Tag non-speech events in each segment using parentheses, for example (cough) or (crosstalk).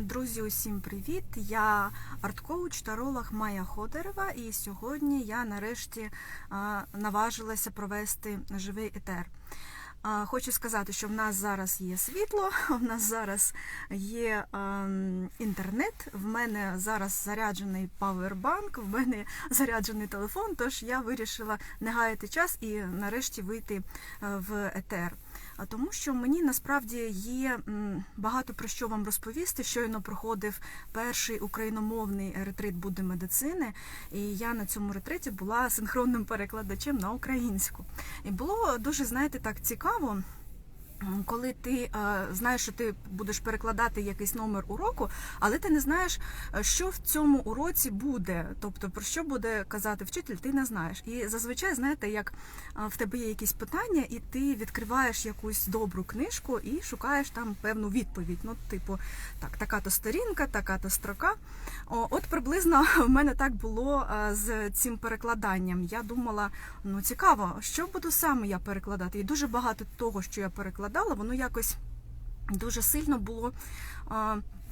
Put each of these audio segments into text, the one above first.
Друзі, усім привіт! Я арт-коуч, таролог Майя Ходерева, і сьогодні я нарешті наважилася провести живий етер. Хочу сказати, що в нас зараз є світло, (laughs) в нас зараз є ем, інтернет, в мене зараз заряджений павербанк, в мене (laughs) заряджений телефон, тож я вирішила не гаяти час і нарешті вийти е, в етер. А тому, що мені насправді є багато про що вам розповісти. Щойно проходив перший україномовний ретрит Будди медицини, і я на цьому ретриті була синхронним перекладачем на українську. І було дуже, знаєте, так цікаво. Коли ти е, знаєш, що ти будеш перекладати якийсь номер уроку, але ти не знаєш, е, що в цьому уроці буде, тобто про що буде казати вчитель, ти не знаєш. І зазвичай, знаєте, як е, в тебе є якісь питання, і ти відкриваєш якусь добру книжку і шукаєш там певну відповідь. Ну, типу, так, така-то сторінка, така-то строка. От приблизно (laughs) в мене так було з цим перекладанням. Я думала, ну цікаво, що буду саме я перекладати. І дуже багато того, що я перекладала, воно якось дуже сильно було.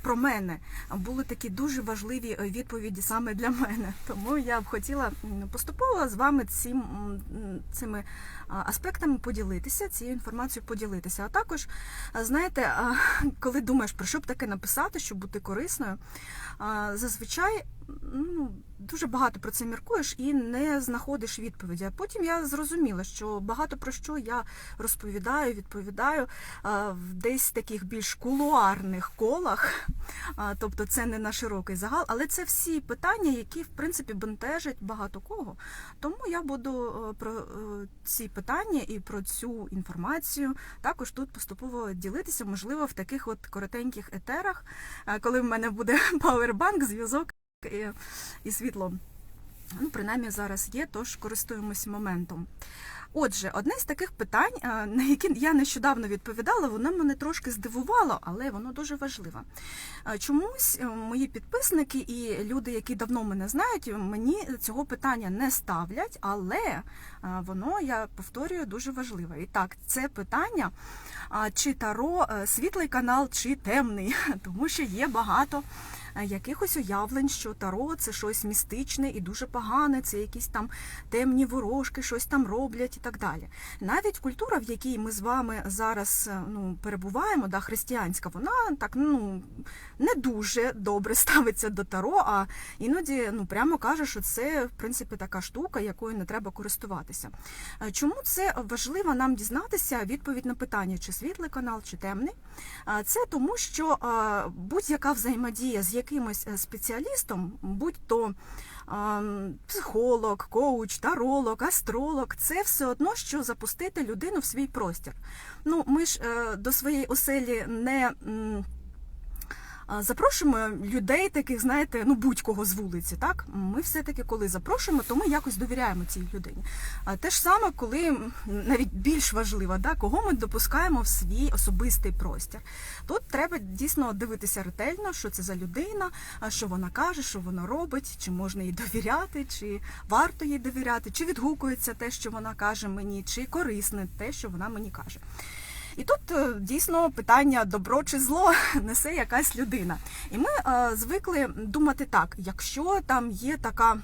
Про мене були такі дуже важливі е, відповіді саме для мене. (laughs) Тому я б хотіла поступово з вами цим, цими аспектами поділитися, цією інформацією поділитися. А також, знаєте, (laughs) коли думаєш про що б таке написати, щоб бути корисною, зазвичай ну, дуже багато про це міркуєш і не знаходиш відповіді. А потім я зрозуміла, що багато про що я розповідаю, відповідаю а, в десь таких більш кулуарних колах, тобто це не на широкий загал, але це всі питання, які в принципі бентежать багато кого. Тому я буду е, про е, ці питання і про цю інформацію також тут поступово ділитися, можливо, в таких от коротеньких етерах, е, коли в мене буде (laughs) павербанк, зв'язок і, і світло. Ну, принаймні зараз є, тож користуємось моментом. Отже, одне з таких питань, на які я нещодавно відповідала, воно мене трошки здивувало, але воно дуже важливе. Чомусь е, мої підписники і люди, які давно мене знають, мені цього питання не ставлять, але воно, я повторюю, дуже важливе. І так, це питання, чи таро е, світлий канал, чи темний, (laughs) тому що є багато е, якихось уявлень, що таро це щось містичне і дуже погане, це якісь там темні ворожки, щось там роблять так далі. Навіть культура, в якій ми з вами зараз е, ну, перебуваємо, да, християнська, вона так ну не дуже добре (laughs) ставиться до таро, а іноді ну прямо каже, що це в принципі така штука, якою не треба користуватися. Е, Чому це важливо нам дізнатися відповідь на питання, чи світлий канал, чи темний? Це тому, що будь-яка взаємодія з якимось е, спеціалістом, будь то а, м, психолог, коуч, таролог, астролог, це все одно, що запустити людину в свій простір. Ну, ми ж е, до своєї оселі не. Запрошуємо людей, таких, знаєте, ну будь-кого з вулиці. Так ми все-таки, коли запрошуємо, то ми якось довіряємо цій людині. Те ж саме, коли навіть більш важливо, да, кого ми допускаємо в свій особистий простір. Тут треба дійсно дивитися ретельно, що це за людина, що вона каже, що вона робить, чи можна їй довіряти, чи варто їй довіряти, чи відгукується те, що вона каже мені, чи корисне те, що вона мені каже. І тут е, дійсно питання добро чи зло (laughs) несе якась людина. І ми е, звикли думати так, якщо там є така.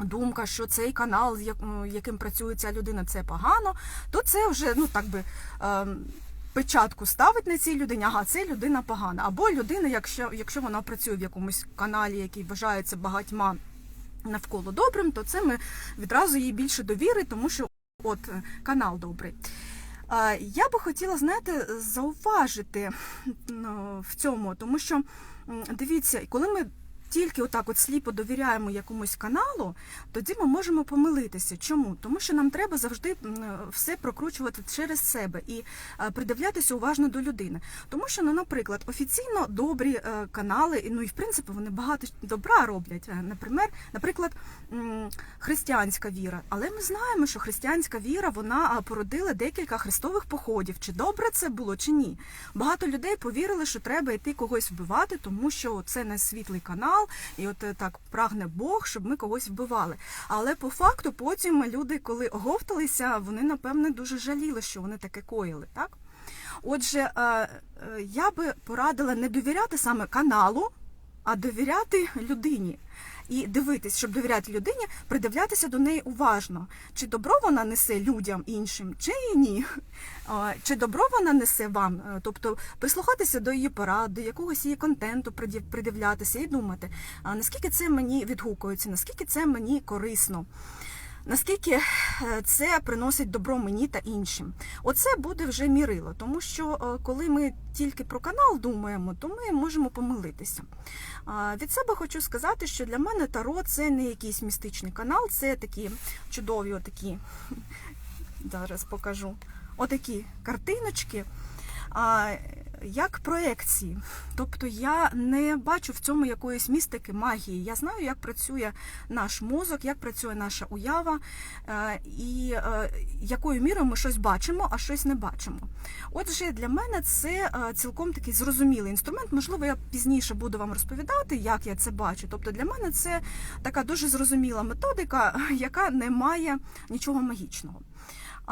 Думка, що цей канал, яким працює ця людина, це погано, то це вже ну так би ем, печатку ставить на цій людині, ага, це людина погана. Або людина, якщо, якщо вона працює в якомусь каналі, який вважається багатьма навколо добрим, то це ми відразу їй більше довіри, тому що от канал добрий. Я би хотіла, знаєте, зауважити ну, в цьому, тому що дивіться, коли ми тільки отак от сліпо довіряємо якомусь каналу, тоді ми можемо помилитися. Чому? Тому що нам треба завжди все прокручувати через себе і е, придивлятися уважно до людини. Тому що, ну, наприклад, офіційно добрі е, канали, ну і в принципі вони багато добра роблять. Е, Наприклад, наприклад, християнська віра. Але ми знаємо, що християнська віра вона породила декілька хрестових походів. Чи добре це було, чи ні? Багато людей повірили, що треба йти когось вбивати, тому що це не світлий канал, і от е, так прагне Бог, щоб ми когось вбивали. Але по факту потім люди, коли оговталися, вони напевне дуже жаліли, що вони таке коїли, так? Отже, е, е, я би порадила не довіряти саме каналу, а довіряти людині. І дивитись, щоб довіряти людині, придивлятися до неї уважно. Чи добро вона несе людям іншим, чи ні. Чи добро вона несе вам, Е, тобто прислухатися до її порад, до якогось її контенту придивлятися і думати, наскільки це мені відгукується, наскільки це мені корисно. Наскільки е, це приносить добро мені та іншим? Оце буде вже мірило, тому що е, коли ми тільки про канал думаємо, то ми можемо помилитися. Від себе хочу сказати, що для мене Таро це не якийсь містичний канал, це такі чудові, отакі, (laughs) зараз покажу, отакі картиночки. Як проекції. Тобто я не бачу в цьому якоїсь містики, магії. Я знаю, як працює наш мозок, як працює наша уява, е, і е, якою мірою ми щось бачимо, а щось не бачимо. Отже, для мене це е, цілком такий зрозумілий інструмент. Можливо, я пізніше буду вам розповідати, як я це бачу. Тобто для мене це така дуже зрозуміла методика, (laughs) яка не має нічого магічного.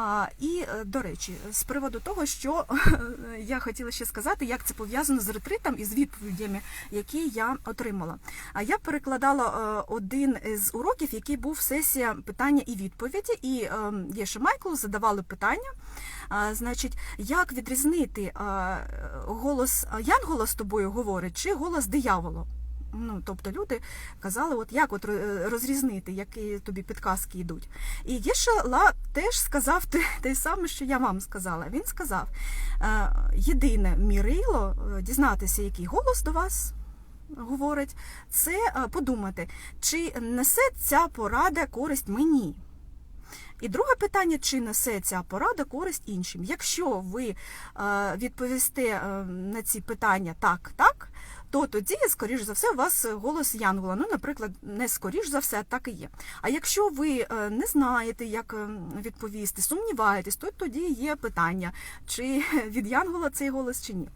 А, і, е, до речі, з приводу того, що (laughs) я хотіла ще сказати, як це пов'язано з ретритом і з відповідями, які я отримала. А я перекладала е, один з уроків, який був сесія питання і відповіді, і е, Єша Майкл задавали питання. А, Значить, як відрізнити голос Янгола з тобою говорить, чи голос диявола? Ну, тобто люди казали, от як от ро- розрізнити, які тобі підказки йдуть. І Єшала теж сказав те, те саме, що я вам сказала. Він сказав: е, єдине мірило е, дізнатися, який голос до вас говорить, це е, подумати, чи несе ця порада користь мені. І друге питання, чи несе ця порада користь іншим. Якщо ви е, відповісте е, на ці питання так, так, то тоді, скоріш за все, у вас голос Янгола. Ну, наприклад, не скоріш за все, так і є. А якщо ви е, не знаєте, як відповісти, сумніваєтесь, то тоді є питання, чи (laughs) від Янгола цей голос чи ні.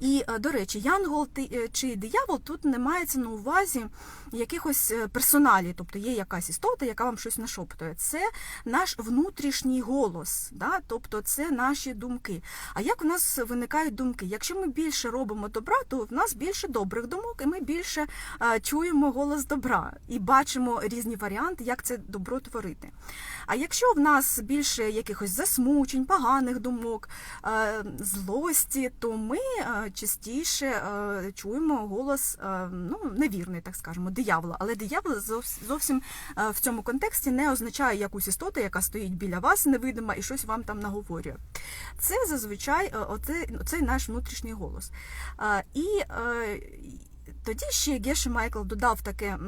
І, е, до речі, янгол е, чи диявол тут не мається на увазі якихось е, персоналій, тобто є якась істота, яка вам щось нашоптує. Це наш внутрішній голос, да? тобто це наші думки. А як в нас виникають думки? Якщо ми більше робимо добра, то в нас більше добрих думок, і ми більше чуємо голос добра і бачимо різні варіанти, як це добро творити. А якщо в нас більше якихось засмучень, поганих думок, злості, то ми е, частіше е, чуємо голос е, ну, невірний, так скажемо, диявола. Але диявол зовсім в цьому контексті не означає якусь істоту, яка стоїть біля вас невидима і щось вам там наговорює. Це зазвичай оцей наш внутрішній голос. І тоді ще Геше Майкл додав таке.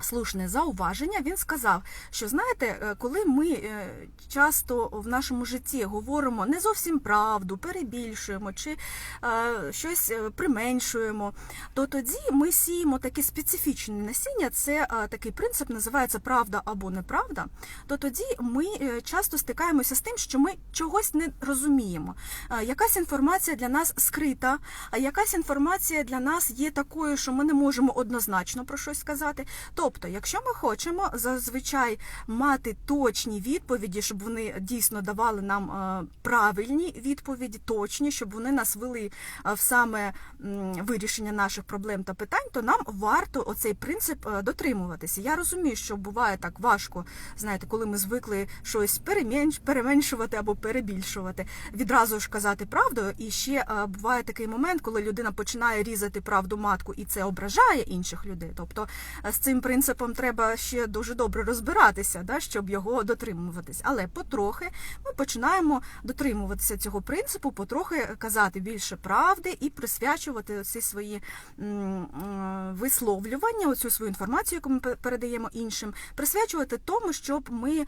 Слушне зауваження, він сказав, що знаєте, е, коли ми е, часто в нашому житті говоримо не зовсім правду, перебільшуємо чи е, щось применшуємо, то тоді ми сіємо таке специфічне насіння. Це такий принцип називається правда або неправда. То тоді ми часто стикаємося з тим, що ми чогось не розуміємо. Якась інформація для нас скрита, а якась інформація для нас є такою, що ми не можемо однозначно про щось сказати. Тобто, якщо ми хочемо зазвичай мати точні відповіді, щоб вони дійсно давали нам е, правильні відповіді, точні, щоб вони нас вели е, в саме вирішення наших проблем та питань, то нам варто оцей принцип е, дотримуватися. Я розумію, що буває так важко, знаєте, коли ми звикли щось переменш- переменшувати або перебільшувати, відразу ж казати правду. І ще буває такий момент, коли людина починає різати правду матку, і це ображає інших людей. Тобто з цим принципом треба ще дуже добре розбиратися, да, щоб його дотримуватись. Але потрохи ми починаємо дотримуватися цього принципу, потрохи казати більше правди і присвячувати ці свої м, висловлювання, оцю свою інформацію, яку ми передаємо іншим, присвячувати тому, щоб ми е,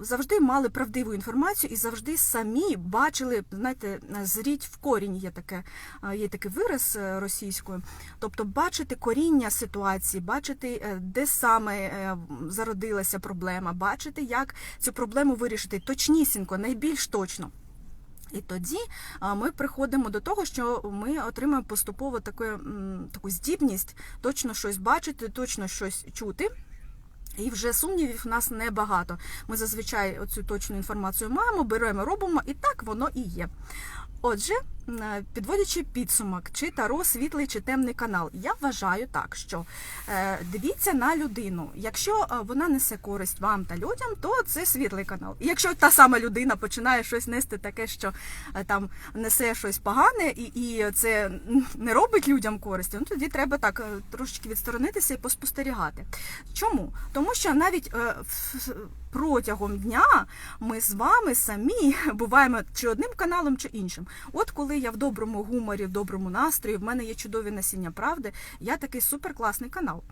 завжди мали правдиву інформацію і завжди самі бачили, знаєте, зріть в корінь є таке, е, є такий вираз е, російською. Тобто бачити коріння ситуації, бачити, е, де саме е, зародилася проблема, бачити, як цю проблему вирішити точнісінько, найбільш точно. І тоді ми приходимо до того, що ми отримаємо поступово таку, таку здібність точно щось бачити, точно щось чути. І вже сумнівів у нас небагато. Ми зазвичай оцю точну інформацію маємо, беремо, робимо, і так воно і є. Отже, е, підводячи підсумок, чи таро світлий, чи темний канал, я вважаю так, що е, дивіться на людину. Якщо е, вона несе користь вам та людям, то це світлий канал. І якщо та сама людина починає щось нести таке, що е, там несе щось погане, і, і це не робить людям користі, ну тоді треба так е, трошечки відсторонитися і поспостерігати. Чому? Тому що навіть е, протягом дня ми з вами самі (laughs) буваємо чи одним каналом, чи іншим. От коли я в доброму гуморі, в доброму настрої, в мене є чудові насіння правди, я такий суперкласний канал.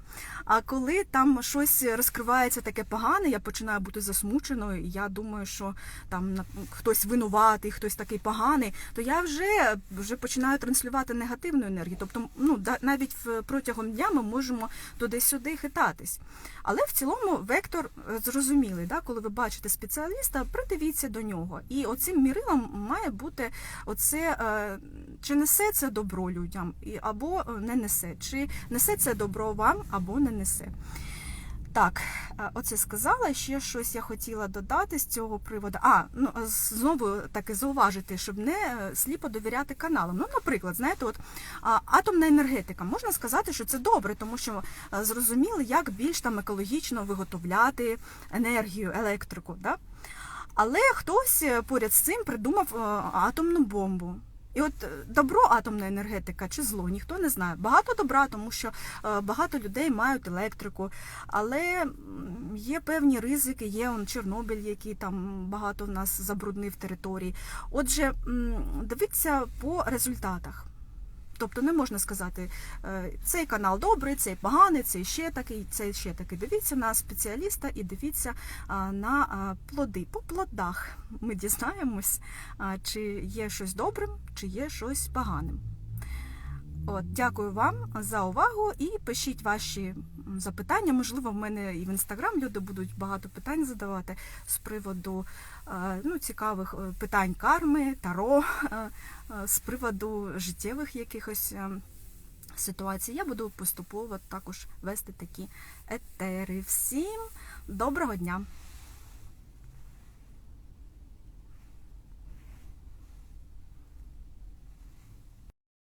А коли там щось розкривається таке погане, я починаю бути засмученою, і я думаю, що там хтось винуватий, хтось такий поганий, то я вже, вже починаю транслювати негативну енергію. Тобто, ну навіть протягом дня ми можемо туди-сюди хитатись. Але в цілому вектор е, зрозумілий, да? коли ви бачите спеціаліста, придивіться до нього. І оцим мірилом має бути оце, е, чи несе це добро людям, або е, не несе, чи несе це добро вам, або не несе. Так, е, оце сказала. Ще щось я хотіла додати з цього приводу. А, ну е, знову таки зауважити, щоб не сліпо довіряти каналам. Ну, наприклад, знаєте, от атомна енергетика. Можна сказати, що це добре, тому що зрозуміли, як більш там екологічно виготовляти енергію, електрику. Да? Але хтось поряд з цим придумав атомну бомбу. І от е, добро атомна енергетика чи зло, ніхто не знає. Багато добра, тому що е, багато людей мають електрику, але є певні ризики, є он Чорнобиль, який там багато в нас забруднив території. Отже, дивіться по результатах. Тобто не можна сказати, е, цей канал добрий, цей поганий, цей ще такий, цей ще такий. Дивіться на спеціаліста і дивіться на плоди. По плодах ми дізнаємось, чи є щось добрим, чи є щось поганим. От, дякую вам за увагу і пишіть ваші запитання. Можливо, в мене і в інстаграм люди будуть багато питань задавати з приводу е, ну, цікавих е, питань карми, таро, е, з приводу життєвих якихось ситуацій. Я буду поступово також вести такі етери. Всім доброго дня!